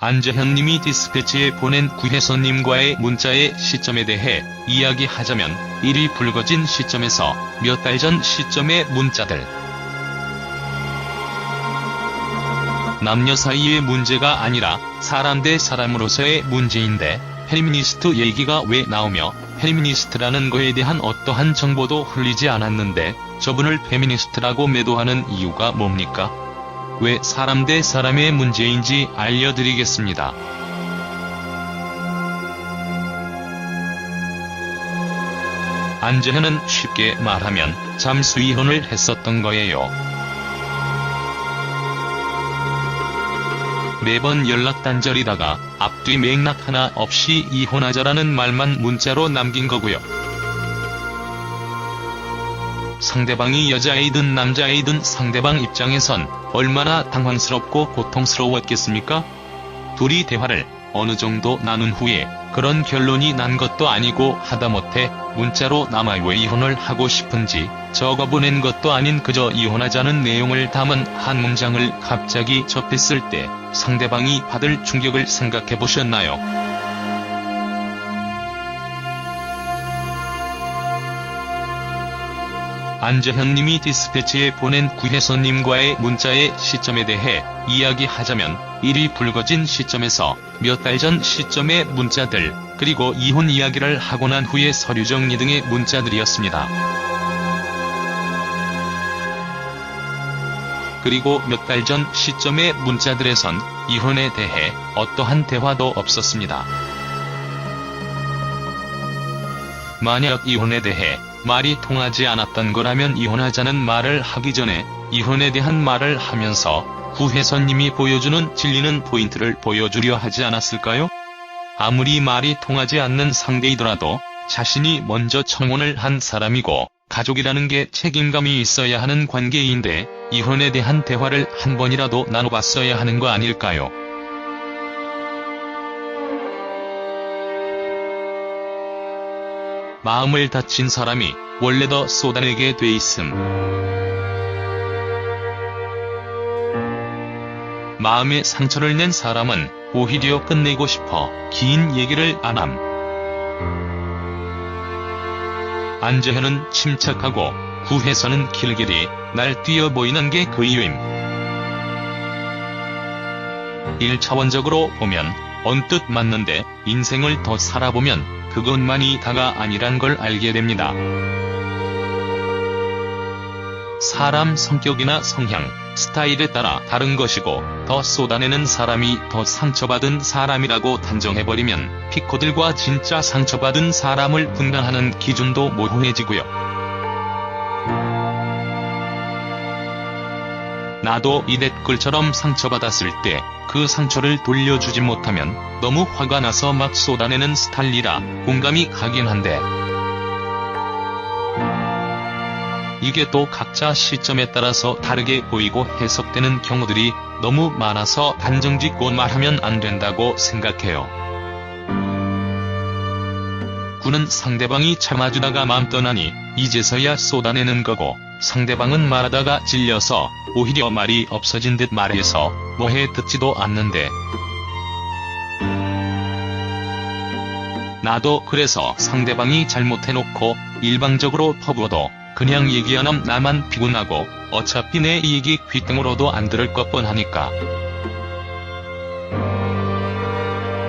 안재현님이 디스패치에 보낸 구혜선님과의 문자의 시점에 대해 이야기하자면 일이 불거진 시점에서 몇 달 전 시점의 문자들. 남녀 사이의 문제가 아니라 사람 대 사람으로서의 문제인데 페미니스트 얘기가 왜 나오며 페미니스트라는 거에 대한 어떠한 정보도 흘리지 않았는데 저분을 페미니스트라고 매도하는 이유가 뭡니까? 왜 사람 대 사람의 문제인지 알려드리겠습니다. 안재현은 쉽게 말하면 잠수 이혼을 했었던 거예요. 매번 연락 단절이다가 앞뒤 맥락 하나 없이 이혼하자라는 말만 문자로 남긴 거고요. 상대방이 여자이든 남자이든 상대방 입장에선 얼마나 당황스럽고 고통스러웠겠습니까? 둘이 대화를 어느 정도 나눈 후에 그런 결론이 난 것도 아니고 하다못해 문자로 남아 왜 이혼을 하고 싶은지 적어 보낸 것도 아닌 그저 이혼하자는 내용을 담은 한 문장을 갑자기 접했을 때 상대방이 받을 충격을 생각해 보셨나요? 안재현님이 디스패치에 보낸 구혜선님과의 문자의 시점에 대해 이야기하자면 일이 불거진 시점에서 몇 달 전 시점의 문자들, 그리고 이혼 이야기를 하고 난 후의 서류 정리 등의 문자들이었습니다. 그리고 몇 달 전 시점의 문자들에선 이혼에 대해 어떠한 대화도 없었습니다. 만약 이혼에 대해 말이 통하지 않았던 거라면 이혼하자는 말을 하기 전에 이혼에 대한 말을 하면서 구혜선님이 보여주는 진리는 포인트를 보여주려 하지 않았을까요? 아무리 말이 통하지 않는 상대이더라도 자신이 먼저 청혼을 한 사람이고 가족이라는 게 책임감이 있어야 하는 관계인데 이혼에 대한 대화를 한 번이라도 나눠봤어야 하는 거 아닐까요? 마음을 다친 사람이 원래 더 쏟아내게 돼 있음. 마음에 상처를 낸 사람은 오히려 끝내고 싶어 긴 얘기를 안 함. 안재현은 침착하고 구혜선은 길길이 날 뛰어 보이는 게 그 이유임. 1차원적으로 보면 언뜻 맞는데 인생을 더 살아보면 그것만이 다가 아니란 걸 알게 됩니다. 사람 성격이나 성향, 스타일에 따라 다른 것이고 더 쏟아내는 사람이 더 상처받은 사람이라고 단정해버리면 피코들과 진짜 상처받은 사람을 분간하는 기준도 모호해지고요. 나도 이 댓글처럼 상처받았을 때 그 상처를 돌려주지 못하면 너무 화가 나서 막 쏟아내는 스타일이라 공감이 가긴 한데 이게 또 각자 시점에 따라서 다르게 보이고 해석되는 경우들이 너무 많아서 단정 짓고 말하면 안 된다고 생각해요. 구는 상대방이 참아주다가 맘 떠나니 이제서야 쏟아내는 거고 상대방은 말하다가 질려서 오히려 말이 없어진 듯 말해서 뭐해 듣지도 않는데 나도 그래서 상대방이 잘못해놓고 일방적으로 퍼부어도 그냥 얘기 안함 나만 피곤하고 어차피 내 얘기 귓등으로도 안 들을 것 뻔하니까.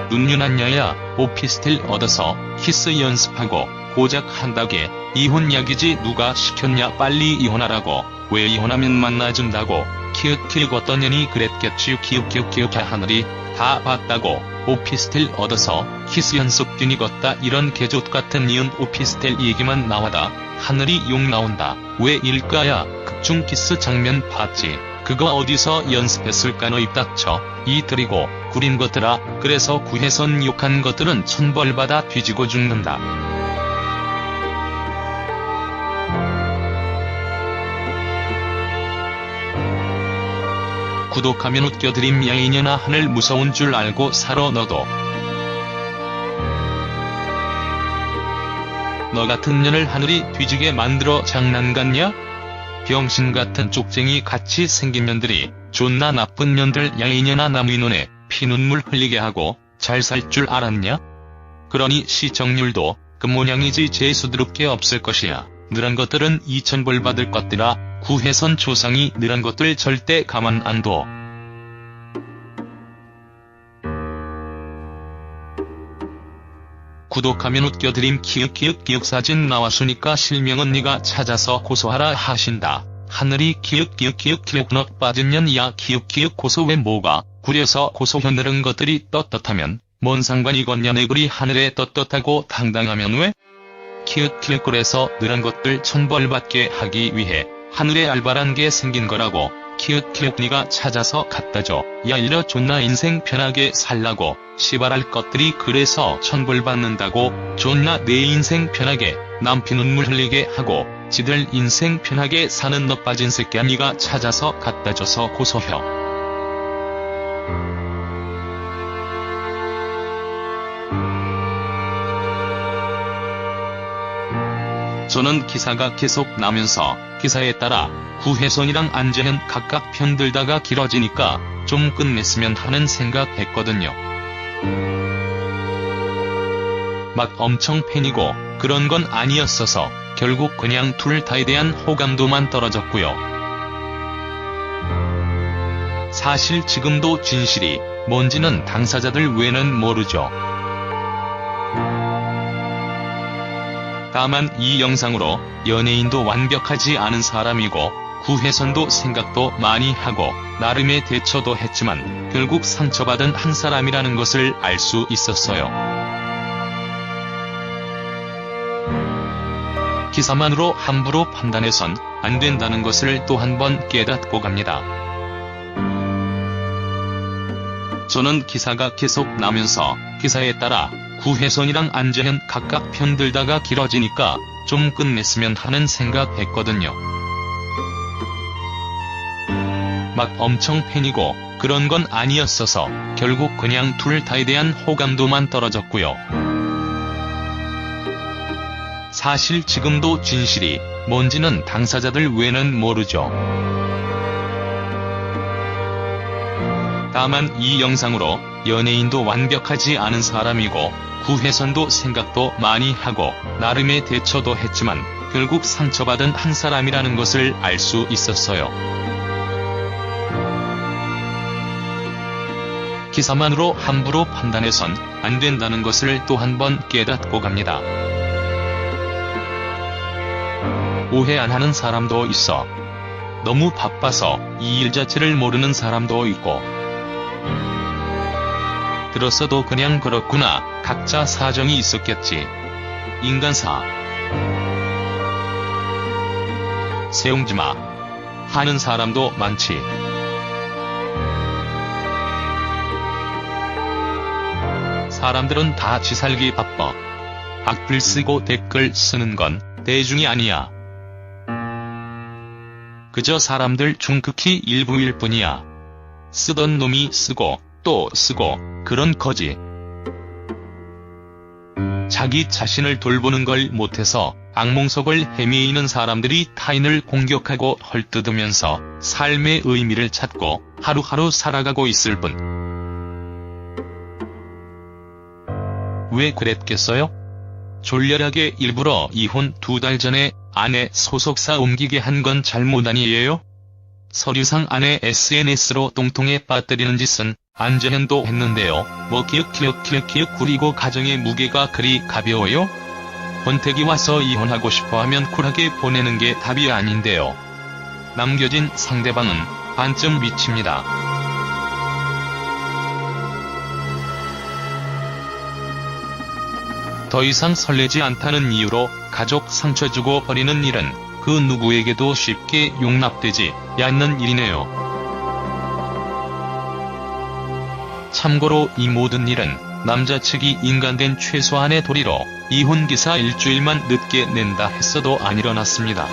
눈유난녀야 오피스텔 얻어서 키스 연습하고 고작 한다게 이혼 약이지 누가 시켰냐 빨리 이혼하라고 왜 이혼하면 만나준다고 키읔키읔 어떤 년이 그랬겠지 키읔키읔키읔 하늘이 다 봤다고 오피스텔 얻어서 키스 연습 뛰니걷다 이런 개족 같은 니은 오피스텔 얘기만 나와다 하늘이 욕 나온다. 왜 일까야 극중 키스 장면 봤지? 그거 어디서 연습했을까 너입 닥쳐 이 드리고 구린 것들아 그래서 구혜선 욕한 것들은 천벌받아 뒤지고 죽는다. 구독하면 웃겨드림 야이년아 하늘 무서운 줄 알고 살아 너도 너 같은 년을 하늘이 뒤지게 만들어 장난 같냐? 병신 같은 쪽쟁이 같이 생긴 년들이 존나 나쁜 년들 야이년아 남의 눈에 피 피눈물 흘리게 하고 잘 살 줄 알았냐? 그러니 시청률도 그 모양이지 재수드럽게 없을 것이야. 늘한 것들은 2천벌 받을 것들아 구혜선 조상이 늘한 것들 절대 가만 안 둬. 구독하면 웃겨드림 키읔키읔 기억사진 나왔으니까 실명은 네가 찾아서 고소하라 하신다. 하늘이 키읔키읔키읔 키읔 넉 빠진 년이야 키읔키읔 고소 왜 뭐가 구려서 고소혀 늘은 것들이 떳떳하면 뭔 상관이건냐 내 글이 하늘에 떳떳하고 당당하면 왜? 키읔키읔 꼴에서 늘은 것들 천벌 받게 하기 위해 하늘에 알바란 게 생긴 거라고 키읔키읔 니가 찾아서 갖다 줘. 야 이러 존나 인생 편하게 살라고 시발할 것들이 그래서 천벌 받는다고 존나 내 인생 편하게 남 피 눈물 흘리게 하고 지들 인생 편하게 사는 너 빠진 새끼야 니가 찾아서 갖다 줘서 고소혀. 저는 기사가 계속 나면서 기사에 따라 구혜선이랑 안재현 각각 편들다가 길어지니까 좀 끝냈으면 하는 생각했거든요. 막 엄청 팬이고 그런 건 아니었어서 결국 그냥 둘 다에 대한 호감도만 떨어졌고요. 사실 지금도 진실이 뭔지는 당사자들 외에는 모르죠. 다만 이 영상으로 연예인도 완벽하지 않은 사람이고 구혜선도 생각도 많이 하고 나름의 대처도 했지만 결국 상처받은 한 사람이라는 것을 알 수 있었어요. 기사만으로 함부로 판단해선 안 된다는 것을 또 한 번 깨닫고 갑니다. 저는 기사가 계속 나면서 기사에 따라 구혜선이랑 안재현 각각 편들다가 길어지니까 좀 끝냈으면 하는 생각했거든요. 막 엄청 팬이고 그런 건 아니었어서 결국 그냥 둘 다에 대한 호감도만 떨어졌고요. 사실 지금도 진실이 뭔지는 당사자들 외에는 모르죠. 다만 이 영상으로 연예인도 완벽하지 않은 사람이고 구혜선도 생각도 많이 하고 나름의 대처도 했지만 결국 상처받은 한 사람이라는 것을 알 수 있었어요. 기사만으로 함부로 판단해선 안 된다는 것을 또 한 번 깨닫고 갑니다. 오해 안 하는 사람도 있어. 너무 바빠서 이 일 자체를 모르는 사람도 있고 들었어도 그냥 그렇구나 각자 사정이 있었겠지. 인간사 세웅지마 하는 사람도 많지. 사람들은 다 지살기 바빠. 악플 쓰고 댓글 쓰는 건 대중이 아니야. 그저 사람들 중 극히 일부일 뿐이야. 쓰던 놈이 쓰고 또 쓰고 그런 거지. 자기 자신을 돌보는 걸 못해서 악몽 속을 헤매이는 사람들이 타인을 공격하고 헐뜯으면서 삶의 의미를 찾고 하루하루 살아가고 있을 뿐. 왜 그랬겠어요? 졸렬하게 일부러 이혼 두 달 전에 아내 소속사 옮기게 한 건 잘못 아니에요? 서류상 아내 SNS로 똥통에 빠뜨리는 짓은 안재현도 했는데요. 뭐 키읔키읔키읔키읔 구리고 가정의 무게가 그리 가벼워요? 권태기 와서 이혼하고 싶어 하면 쿨하게 보내는 게 답이 아닌데요. 남겨진 상대방은 반쯤 미칩니다. 더 이상 설레지 않다는 이유로 가족 상처 주고 버리는 일은 그 누구에게도 쉽게 용납되지 않는 일이네요. 참고로 이 모든 일은 남자 측이 인간된 최소한의 도리로 이혼 기사 일주일만 늦게 낸다 했어도 안 일어났습니다.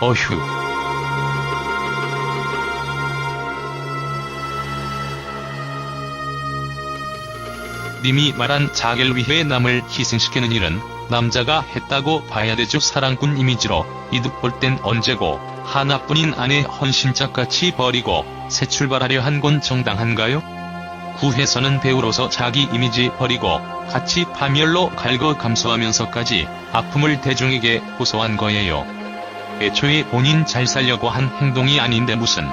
어휴. 님이 말한 자결 위해 남을 희생시키는 일은 남자가 했다고 봐야 되죠 사랑꾼 이미지로 이득 볼 땐 언제고 하나뿐인 아내 헌신짝같이 버리고 새 출발하려 한 건 정당한가요? 구혜선은 배우로서 자기 이미지 버리고 같이 파멸로 갈거 감수하면서까지 아픔을 대중에게 호소한 거예요. 애초에 본인 잘 살려고 한 행동이 아닌데 무슨